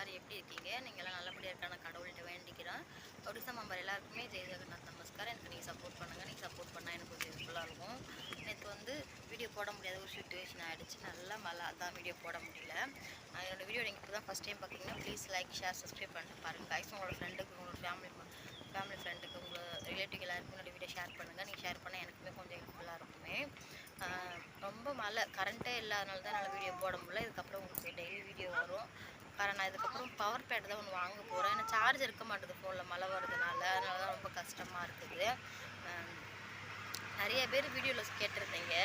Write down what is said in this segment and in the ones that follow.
எல்லாரும் எப்படி இருக்கீங்க? நீங்கள் எல்லாம் நல்லபடியாக இருக்கான கடவுள்கிட்ட வேண்டிக்கிறேன் ஒடிசா மெம்பர் எல்லாருக்குமே ஜெய் ஜெகநாத் நமஸ்கார் எனக்கு நீங்கள் சப்போர்ட் பண்ணுங்கள் நீங்கள் சப்போர்ட் பண்ணால் எனக்கு கொஞ்சம் யூஸ்ஃபுல்லாக இருக்கும். நேற்று வந்து வீடியோ போட முடியாத ஒரு சுச்சுவேஷன் ஆகிடுச்சு நல்லா மழை அதான் வீடியோ போட முடியல. என்னோடய வீடியோ நீங்கள் இப்போ தான் ஃபஸ்ட் டைம் பார்த்தீங்கன்னா ப்ளீஸ் லைக் ஷேர் சப்ஸ்கிரைப் பண்ணிட்டு பாருங்கள் கைஸ் உங்களோட ஃப்ரெண்டுக்கு உங்களோட ஃபேமிலி ஃபேமிலி ஃப்ரெண்டுக்கு உங்களோட ரிலேட்டிவ் எல்லாருக்கும் என்னோடய வீடியோ ஷேர் பண்ணுங்கள் நீங்கள் ஷேர் பண்ணால் எனக்குமே கொஞ்சம் யூஸ்ஃபுல்லாக இருக்குமே. ரொம்ப மழை கரண்ட்டே இல்லாதனால தான் என்னால் வீடியோ போட முடியல. இதுக்கப்புறம் உங்களுக்கு டெய்லி வீடியோ வரும். காரணம் நான் இதுக்கப்புறம் பவர் பேட் தான் ஒன்று வாங்க போகிறேன் ஏன்னா சார்ஜ் இருக்க மாட்டேது ஃபோனில் மழை வர்றதுனால. அதனால தான் ரொம்ப கஷ்டமாக இருக்குது. நிறைய பேர் வீடியோவில் கேட்டிருந்தீங்க.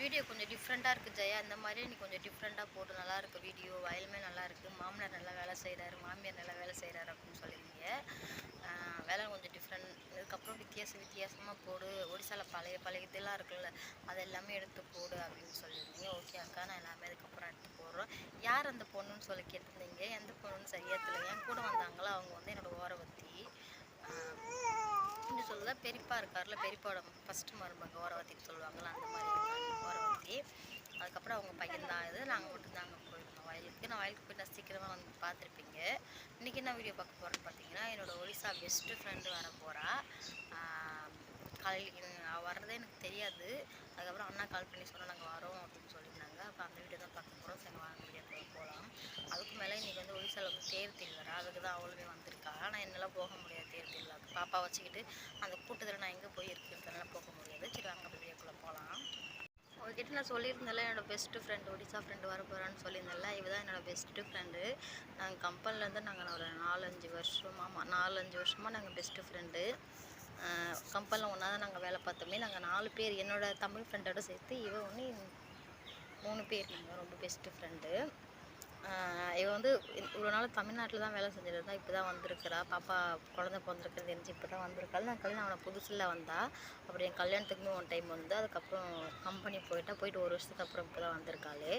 வீடியோ கொஞ்சம் டிஃப்ரெண்ட்டாக இருக்குது ஜெயா. இந்த மாதிரி நீ கொஞ்சம் டிஃப்ரெண்ட்டாக போட்டு நல்லாயிருக்கு வீடியோ வயலுமே நல்லா இருக்குது மாமனார் நல்லா வேலை செய்கிறாரு மாமியார் நல்லா வேலை செய்கிறாரு அப்படின்னு சொல்லியிருந்தீங்க. வேலை கொஞ்சம் டிஃப்ரெண்ட் இதுக்கப்புறம் வித்தியாச வித்தியாசமாக போடு. ஒடிசாவில் பழைய பழைய இதெல்லாம் இருக்குல்ல அது எல்லாமே எடுத்து போடு அப்படின்னு சொல்லியிருந்தீங்க. ஓகே அக்கா நான் எல்லாமே அதுக்கப்புறம் எடுத்து போடுறோம் யார் அந்த பொண்ணுன்னு சொல்லி கேட்டிருந்தீங்க? எந்த பொண்ணுன்னு சரியா தெரியல. என் கூட வந்தாங்களோ? அவங்க வந்து என்னோட ஓரவத்தி. இப்படி சொல்லுதா? பெரியப்பா இருக்கார்ல பெரியப்பாவோட ஃபஸ்ட்டு மருமக ஓரவத்தின்னு சொல்லுவாங்கள்ல அந்த மாதிரி இருக்காங்க ஓரவத்தி. அதுக்கப்புறம் அவங்க பையன் தான் இது. நாங்கள் மட்டும் தாங்க போயிருந்தோம். வயலுக்கு. நான் வயலுக்கு போய் நான் சீக்கிரமாக வந்து பார்த்துருப்பீங்க. இன்றைக்கி என்ன வீடியோ பார்க்க போகிறேன்னு பார்த்தீங்கன்னா என்னோட ஒடிசா பெஸ்ட்டு ஃப்ரெண்டு வர போகிறா காலையில் அவள் வர்றதே எனக்கு தெரியாது. அதுக்கப்புறம் அண்ணா கால் பண்ணி சொன்னால் நாங்கள் வரோம் அப்படின்னு சொல்லியிருந்தாங்க. அப்போ அந்த வீடியோ தான் பார்க்க போகிறோம் சரி வாங்க வீடியோ போகலாம் அதுக்கு மேலே இன்றைக்கி வந்து ஒடிசாவில் வந்து தேர் திருவிழா அதுக்கு தான் அவளுமே வந்திருக்கா. ஆனால் என்னால் போக முடியாது தேர் திருவிழாவுக்கு பாப்பா வச்சுக்கிட்டு அந்த கூட்டத்தில் நான் எங்கே போய் இருக்கிறதுனால போக முடியாது. சரி வாங்க வீடியோக்குள்ளே போகலாம் உங்ககிட்ட நான் சொல்லியிருந்தேன்ல என்னோடய பெஸ்ட்டு ஃப்ரெண்டு ஒடிசா ஃப்ரெண்டு வர போகிறான்னு சொல்லியிருந்தேன்ல இவ தான் என்னோட பெஸ்ட்டு ஃப்ரெண்டு நாங்கள் கம்பெனிலேருந்து நாங்கள் ஒரு நாலஞ்சு வருஷம் ஆமாம் நாலஞ்சு வருஷமாக நாங்கள் பெஸ்ட்டு ஃப்ரெண்டு கம்பெனியில் ஒன்றா தான் நாங்கள் வேலை பார்த்தோமே நாங்கள் நாலு பேர் என்னோட தமிழ் ஃப்ரெண்டோட சேர்த்து இவ ஒன்று மூணு பேர் நாங்கள் ரொம்ப பெஸ்ட்டு ஃப்ரெண்டு இவ வந்து இவ்வளோ நாள் தமிழ்நாட்டில் தான் வேலை செஞ்சுட்டு இருந்தா இப்போ தான் வந்திருக்கிறா. பாப்பா குழந்தை பிறந்திருக்கிறது தெரிஞ்சு இப்போ தான் வந்திருக்காள். நான் கல்யாணம் அவனை புதுசில் வந்தா அப்புறம் என் கல்யாணத்துக்குமே ஒன் டைம் வந்து அதுக்கப்புறம் கம்பெனி போயிட்டா போயிட்டு ஒரு வருஷத்துக்கு அப்புறம் இப்போ தான் வந்திருக்காளே.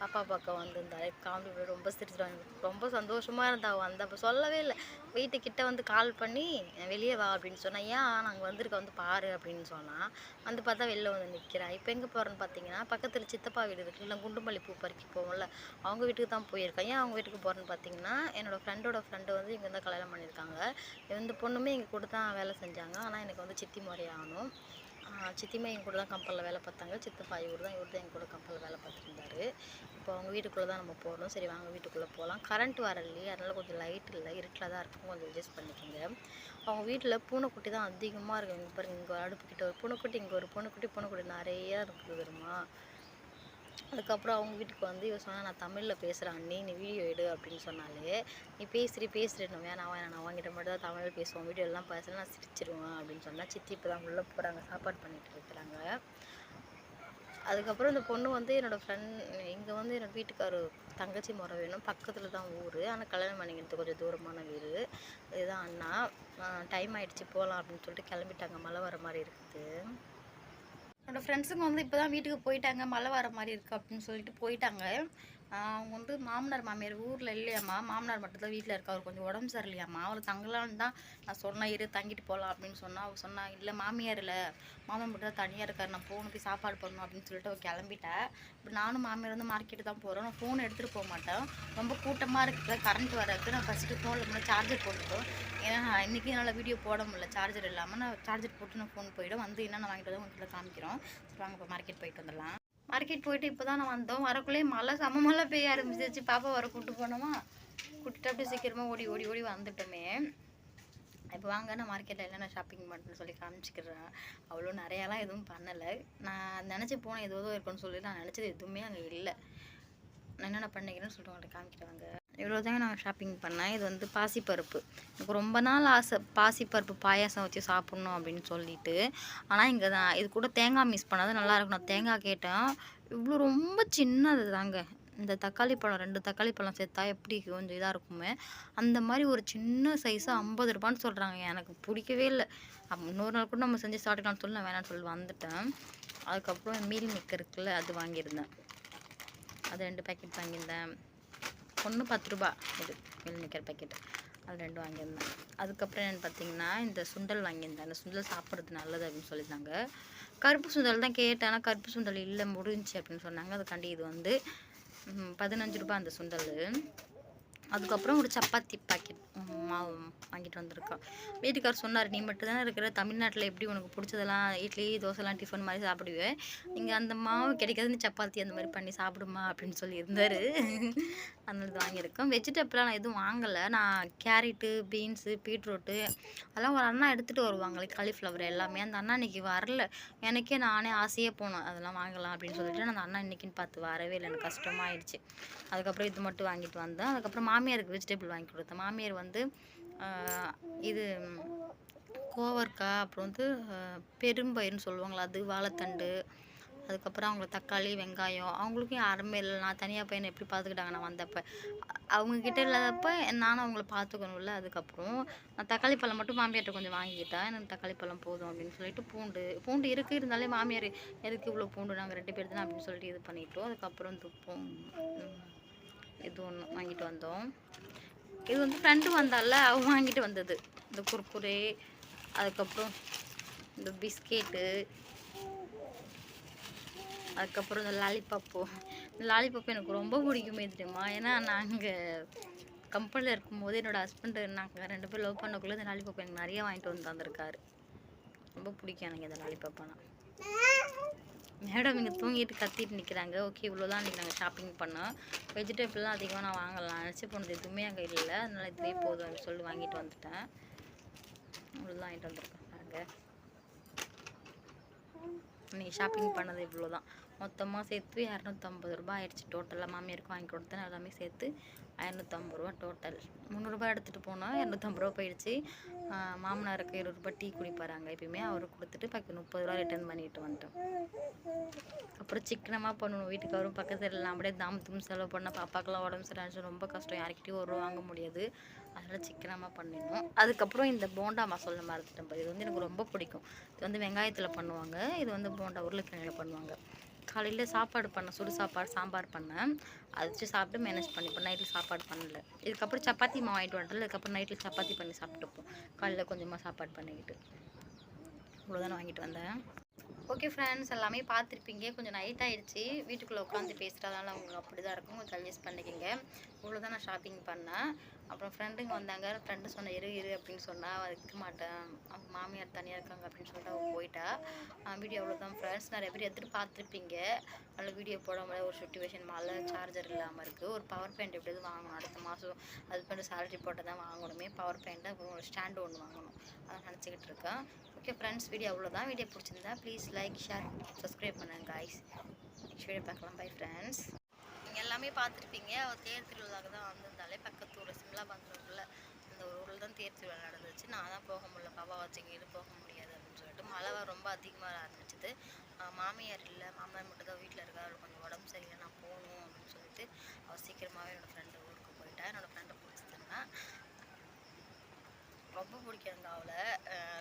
பாப்பா பக்கம் வந்திருந்தாலே காமெடி பண்ணி ரொம்ப சிரிச்சிட்டாங்க ரொம்ப சந்தோஷமாக இருந்தா அவ வந்த. அப்போ சொல்லவே இல்லை. வீட்டுக்கிட்ட வந்து கால் பண்ணி வெளியே வா அப்படின்னு சொன்னால் ஏன் நாங்கள் வந்திருக்க வந்து பாரு அப்படின்னு சொன்னால் வந்து பார்த்தா வெளில வந்து நிற்கிறா இப்போ எங்கே போகிறேன்னு பார்த்தீங்கன்னா பக்கத்தில் சித்தப்பா வீடு இருக்குல்ல குண்டுமல்லி பூ பறிக்க போவோம்ல. அவங்க வீட்டுக்கு தான் போயிருக்கேன். ஏன் அவங்க வீட்டுக்கு போகிறேன்னு பார்த்தீங்கன்னா என்னோடய ஃப்ரெண்டோட ஃப்ரெண்டு வந்து இங்கே தான் கல்யாணம் பண்ணியிருக்காங்க. இந்த பொண்ணுமே எங்கள் கூட தான் வேலை செஞ்சாங்க. ஆனால் எனக்கு வந்து சித்தி முறை ஆகணும். சித்திமா எங்கள் கூட தான் கம்பலில் வேலை பார்த்தாங்க. சித்தப்பா இவர் தான் இவர் தான் எங்கள் கூட கம்பலில் வேலை பார்த்துருந்தாரு. இப்போ அவங்க வீட்டுக்குள்ளே தான் நம்ம போகணும் சரி வாங்க வீட்டுக்குள்ளே போகலாம் கரண்ட் வர இல்லையே. அதனால் கொஞ்சம் லைட் இல்லை. இருட்டில் தான் இருக்கும் கொஞ்சம் அட்ஜஸ்ட் பண்ணிக்கோங்க. அவங்க வீட்டில் பூனைக்குட்டி தான் அதிகமாக இருக்கும் இங்கே பாருங்கள் இங்கே அடுப்புக்கிட்ட ஒரு பூனைக்குட்டி இங்கே ஒரு பூனைக்குட்டி. பூனைக்குட்டி நிறையா இருக்குது தெரியுமா? அதுக்கப்புறம் அவங்க வீட்டுக்கு வந்து இவ சொன்னால் நான் தமிழில் பேசுகிறேன் அண்ணி நீ வீடியோ எடு அப்படின்னு சொன்னாலே நீ பேசுறி பேசுறேன் வேணாம் வேணாம் நான் வாங்கிட்ட மட்டும் தான் தமிழ் பேசுவோம் வீடியோ எல்லாம் பேசலாம் நான் சிரிச்சிருவேன் அப்படின்னு சொன்னால் சித்தி இப்போ தான் உள்ளே போகிறாங்க சாப்பாடு பண்ணிட்டு இருக்கிறாங்க. அதுக்கப்புறம் இந்த பொண்ணு வந்து என்னோடய ஃப்ரெண்ட் இங்கே வந்து என்னோடய வீட்டுக்காரு தங்கச்சி முறை வேணும் பக்கத்தில் தான் ஊர். ஆனால் கல்யாணம் பண்ணிக்கிறது கொஞ்சம் தூரமான வீடு. இதுதான் அண்ணா. டைம் ஆகிடுச்சி போகலாம் அப்படின்னு சொல்லிட்டு கிளம்பிட்டாங்க மழை வர மாதிரி இருக்குது. என்னோட ஃப்ரெண்ட்ஸுங்க வந்து இப்போ தான் வீட்டுக்கு போயிட்டாங்க. மழை வர மாதிரி இருக்குது அப்படின்னு சொல்லிட்டு போயிட்டாங்க. அவங்க வந்து மாமனார் மாமியார் ஊரில் இல்லையாம்மா. மாமனார் மட்டும்தான் வீட்டில் இருக்கா? அவர் கொஞ்சம் உடம்பு சரியில்லையாம்மா. அவளை தங்கலான்னு தான் நான் சொன்னேன். இரு தங்கிட்டு போகலாம் அப்படின்னு சொன்னால் அவள் சொன்னா இல்லை மாமியார் இல்லை. மாமன் மட்டும் தான் தனியாக இருக்கார். நான் ஃபோன் போய் சாப்பாடு பண்ணணும் அப்படின்னு சொல்லிட்டு அவள் கிளம்பிட்டேன் இப்போ நானும் மாமியார் வந்து மார்க்கெட்டு தான் போகிறோம் நான் ஃபோன் எடுத்துகிட்டு போக மாட்டேன். ரொம்ப கூட்டமாக இருக்குது கரண்ட் வரதுக்கு நான் ஃபஸ்ட்டு ஃபோனில் முன்னாடி சார்ஜர் போட்டுட்டோம். ஏன்னா நான் இன்றைக்கி என்னால் வீடியோ போட முடியல. சார்ஜர் இல்லாமல் நான் சார்ஜர் போட்டு நான் ஃபோன் போயிடும். வந்து என்னென்ன வாங்கிட்டு வந்து உங்கள்கிட்ட காமிக்கிறோம். சரி வாங்க இப்போ மார்க்கெட் போயிட்டு வந்துடலாம். மார்க்கெட் போயிட்டு இப்போ தான் நான் வந்தோம். வரக்குள்ளேயே மழை சம மழை பெய்ய ஆரம்பிச்சிருச்சு. பாப்பா வர கூட்டு போனோமா? கூட்டிட்டு அப்படியே சீக்கிரமாக ஓடி ஓடி ஓடி வந்துட்டோமே. இப்போ வாங்க நான் மார்க்கெட்டில் என்னென்ன ஷாப்பிங் பண்ணுறேன்னு சொல்லி காமிச்சிக்கிறேன். அவ்வளோ நிறையாலாம் எதுவும் பண்ணலை. நான் நினச்சி போனேன் ஏதோ இருக்குன்னு சொல்லி நான் நினச்சது எதுவுமே அங்கே இல்லை. நான் என்னென்ன பண்ணிக்கிறேன்னு சொல்லிட்டு உங்கள்கிட்ட காமிக்கிறேன் இவ்வளோ தாங்க நான் ஷாப்பிங் பண்ணேன். இது வந்து பாசிப்பருப்பு. எனக்கு ரொம்ப நாள் ஆசை பாசிப்பருப்பு பாயாசம் வச்சு சாப்பிட்ணும் அப்படின்னு சொல்லிட்டு. ஆனால் இங்கே தான் இது கூட தேங்காய் மிஸ் பண்ணாது நல்லாயிருக்கும் நான் தேங்காய் கேட்டேன். இவ்வளோ ரொம்ப சின்னது தாங்க. இந்த தக்காளி பழம் ரெண்டு தக்காளி பழம் சேர்த்தா எப்படி கொஞ்சம் இதாக இருக்குமே. அந்த மாதிரி ஒரு சின்ன சைஸாக ஐம்பது ரூபான்னு சொல்கிறாங்க எனக்கு பிடிக்கவே இல்லை. இன்னொரு நாள் கூட நம்ம செஞ்சு சாப்பிட்டுக்கலாம்னு சொல்லி நான் வேணாம்னு சொல்லி வந்துட்டேன். அதுக்கப்புறம் மீல் மிக்க இருக்குல்ல அது வாங்கியிருந்தேன். அது ரெண்டு பேக்கெட் வாங்கியிருந்தேன். ஒன்று பத்து ரூபா இது மீல் மேக்கர் பேக்கெட் அது ரெண்டு வாங்கியிருந்தேன். அதுக்கப்புறம் என்னென்னு பார்த்தீங்கன்னா இந்த சுண்டல் வாங்கியிருந்தேன். அந்த சுண்டல் சாப்பிட்றது நல்லது அப்படின்னு சொல்லியிருந்தாங்க. கருப்பு சுண்டல் தான் கேட்டேன். ஆனால் கருப்பு சுண்டல் இல்லை முடிஞ்சுச்சு அப்படின்னு சொன்னாங்க. அதுக்காண்டி இது வந்து பதினஞ்சு ரூபா அந்த சுண்டல். அதுக்கப்புறம் ஒரு சப்பாத்தி பாக்கெட் மாவு வாங்கிட்டு வந்திருக்கோம் வீட்டுக்கார் சொன்னார் நீ மட்டும் தானே இருக்கிற? தமிழ்நாட்டில் எப்படி உனக்கு பிடிச்சதெல்லாம்? இட்லி தோசைலாம் டிஃபன் மாதிரி சாப்பிடுவேன் இங்கே அந்த மாவு கிடைக்காதுன்னு சப்பாத்தி அந்த மாதிரி பண்ணி சாப்பிடுமா? அப்படின்னு சொல்லி இருந்தார் அதனால இது வாங்கியிருக்கோம். வெஜிடபிளாக நான் எதுவும் வாங்கலை. நான் கேரட்டு பீன்ஸு பீட்ரூட்டு அதெல்லாம் ஒரு அண்ணா எடுத்துகிட்டு வருவாங்களே காலிஃப்ளவர் எல்லாமே. அந்த அண்ணா இன்னைக்கு வரல. எனக்கே நானே ஆசையே போனோம். அதெல்லாம் வாங்கலாம் அப்படின்னு சொல்லிட்டு அந்த அண்ணா இன்னைக்குன்னு பார்த்து வரவே இல்லை. எனக்கு கஷ்டமாயிடுச்சு. அதுக்கப்புறம் இது மட்டும் வாங்கிட்டு வந்தேன். அதுக்கப்புறம் மாமியாருக்கு வெஜிடபிள் வாங்கி கொடுத்தேன். மாமியார் வந்து இது கோவற்காய் அப்புறம் வந்து பெரும்பயிர்னு சொல்லுவாங்களா அது வாழைத்தண்டு அதுக்கப்புறம் அவங்களுக்கு தக்காளி வெங்காயம் அவங்களுக்கும் யாருமே இல்லை. நான் தனியாக பையனை எப்படி பார்த்துக்கிட்டாங்க நான் வந்தப்போ. அவங்கக்கிட்ட இல்லாதப்போ இல்லாதப்ப நானும் அவங்கள பார்த்துக்கணும்ல அதுக்கப்புறம். நான் தக்காளி பழம் மட்டும் மாமியார்கிட்ட கொஞ்சம் வாங்கிக்கிட்டேன் எனக்கு தக்காளி பழம் போதும் அப்படின்னு சொல்லிட்டு பூண்டு பூண்டு இருக்கு இருந்தாலே மாமியார் எதுக்கு இவ்வளோ பூண்டு? நாங்கள் ரெண்டு பேர் தானே அப்படின்னு சொல்லிட்டு இது பண்ணிட்டோம். அதுக்கப்புறம் துப்போம். இது ஒன்று வாங்கிட்டு வந்தோம். இது வந்து ஃப்ரெண்டு வந்தால அவன் வாங்கிட்டு வந்தது. இந்த குர்குரே அதுக்கப்புறம் இந்த பிஸ்கெட்டு அதுக்கப்புறம் இந்த லாலிபாப்பு இந்த லாலிபப்பு எனக்கு ரொம்ப பிடிக்குமே தெரியுமா? ஏன்னா நாங்கள் கம்பெனியில் இருக்கும்போது என்னோட ஹஸ்பண்டு நாங்கள் ரெண்டு பேரும் லவ் பண்ணக்குள்ளே இந்த லாலிபாப் எனக்கு நிறைய வாங்கிட்டு வந்து தந்திருக்காரு. ரொம்ப பிடிக்கும் எனக்கு இந்த லாலிபாப்பானா மேடம் இங்கே தூங்கிட்டு கத்திட்டு நிற்கிறாங்க ஓகே இவ்வளோதான் இன்றைக்கி நாங்கள் ஷாப்பிங் பண்ணோம். வெஜிடபிள்லாம் அதிகமாக நான் வாங்கலாம். நினச்சி போனது எதுவுமே அங்கே இல்லை. அதனால் இதுவே போதும் அப்படின்னு சொல்லி வாங்கிட்டு வந்துட்டேன். இவ்வளோதான் வாங்கிட்டு வந்திருக்கேன் நாங்கள் நீங்கள் ஷாப்பிங் பண்ணது இவ்வளோ தான் மொத்தமாக சேர்த்து இரநூத்தம்பது ரூபாய் ஆயிடுச்சு. டோட்டலாக மாமியாருக்கு வாங்கி கொடுத்தேன். எல்லாமே சேர்த்து இரநூத்தம்பது ரூபா டோட்டல் முந்நூறுரூபா எடுத்துகிட்டு போனோம் இரநூத்தம்பது ரூபா போயிடுச்சு. மாமனாருக்கு இருபது ரூபா டீ குடிப்பாராங்க. எப்பயுமே அவருக்கு கொடுத்துட்டு பாக்கி முப்பது ரூபா ரிட்டர்ன் பண்ணிட்டு வந்துட்டோம். அப்புறம் சிக்கனமாக பண்ணணும். வீட்டுக்கு வரும் பக்கத்தில் இல்லை அப்படியே தாம் தும் செலவு பண்ணால் பாப்பாக்கெல்லாம் உடம்பு சரியாச்சு ரொம்ப கஷ்டம். யார்கிட்டயும் ஒரு ரூபா வாங்க முடியாது. அதனால் சிக்கனமாக பண்ணிடணும். அதுக்கப்புறம் இந்த போண்டா மசாலா மறந்துட்டேன். இது வந்து எனக்கு ரொம்ப பிடிக்கும். இது வந்து வெங்காயத்தில் பண்ணுவாங்க. இது வந்து போண்டா உருளைக்கிழங்கில் பண்ணுவாங்க. காலையில் சாப்பாடு பண்ணேன் சுடு சாப்பாடு சாம்பார் பண்ணேன் அதை வச்சு சாப்பிட்டு மேனேஜ் பண்ணிப்போம். நைட்டில் சாப்பாடு பண்ணல. இதுக்கப்புறம் சப்பாத்தி மாவு வாங்கிட்டு வரல இதுக்கப்புறம் நைட்டில் சப்பாத்தி பண்ணி சாப்பிட்டுப்போம் காலையில் கொஞ்சமாக சாப்பாடு பண்ணிக்கிட்டு. இவ்வளோதானே வாங்கிட்டு வந்தேன். ஓகே ஃப்ரெண்ட்ஸ் எல்லாமே பார்த்துருப்பீங்க. கொஞ்சம் நைட் ஆகிடுச்சி வீட்டுக்குள்ளே உட்காந்து பேசுகிறதால உங்களுக்கு அப்படி தான் இருக்கும். கொஞ்சம் அட்ஜஸ்ட் பண்ணிக்கோங்க. இவ்வளோ தான் நான் ஷாப்பிங் பண்ணேன். அப்புறம் ஃப்ரெண்டுங்க வந்தாங்க. ஃப்ரெண்டு சொன்ன இரு இரு அப்படின்னு சொன்னால் இருக்க மாட்டேன் அவங்க மாமியார் தனியாக இருக்காங்க அப்படின்னு சொல்லிட்டு அவங்க போயிட்டா. வீடியோ அவ்வளோதான் ஃப்ரெண்ட்ஸ் நிறைய பேர் எடுத்துகிட்டு பார்த்துருப்பீங்க நல்ல வீடியோ போட முடியாது ஒரு சுச்சுவேஷன் மழை சார்ஜர் இல்லாமல் இருக்குது ஒரு பவர் பேண்ட் எப்படியாவது வாங்கணும். அடுத்த மாதம் அது பண்ணி சேலரி போட்டு தான் வாங்கணுமே. பவர் பேண்ட்டு அப்புறம் ஒரு ஸ்டாண்டு ஒன்று வாங்கணும். அதான் நினச்சிக்கிட்டு இருக்கேன். ஓகே ஃப்ரெண்ட்ஸ் வீடியோ அவ்வளோதான் வீடியோ பிடிச்சிருந்தா ப்ளீஸ் லைக் ஷேர் சப்ஸ்கிரைப் பண்ணுங்கள் காய்ஸ் நெக்ஸ்ட் வீடியோ பார்க்கலாம். பை ஃப்ரெண்ட்ஸ் நீங்கள் எல்லாமே பார்த்துருப்பீங்க. அவள் தேர் திருவிழாவுக்கு தான் வந்திருந்தாலே பக்கத்து ஊர் சிம்லா பந்தூரில் அந்த ஒரு ஊரில் தான் தேர் திருவிழா நடந்துச்சு. நான் தான் போக முடியல. பாபா வச்சுக்கிட்டு போக முடியாது அப்படின்னு சொல்லிட்டு மழை ரொம்ப அதிகமாக ஆரம்பிச்சது. மாமியார் இல்லை. மாமனார் மட்டும் தான் வீட்டில் இருக்கா அவளுக்கு கொஞ்சம் உடம்பு சரியில்லை. நான் போகணும் அப்படின்னு சொல்லிட்டு அவள் சீக்கிரமாகவே என்னோடய ஃப்ரெண்டு ஊருக்கு போயிட்டா என்னோடய ஃப்ரெண்டை பிடிச்சிருந்தா ரொம்ப பிடிக்கும் அவளை.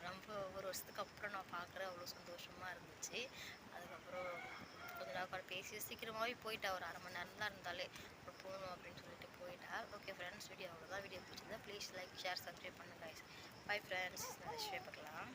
ரொம்ப ஒரு வருஷத்துக்கு அப்புறம் நான் பார்க்குறேன். அவ்வளோ சந்தோஷமாக இருந்துச்சு. அதுக்கப்புறம் கொஞ்ச நேரம் பேசி சீக்கிரமாகவே போயிட்டா ஒரு அரை மணி நேரம் தான் இருந்தாலே. அப்புறம் போகணும் அப்படின்னு சொல்லிட்டு போயிட்டா. ஓகே ஃப்ரெண்ட்ஸ் வீடியோ அவ்வளோதான் வீடியோ பிடிச்சிருந்தா ப்ளீஸ் லைக் ஷேர் சப்ஸ்கிரைப் பண்ணுங்க பை ஃப்ரெண்ட்ஸ் ஷேர் பண்ணலாம்.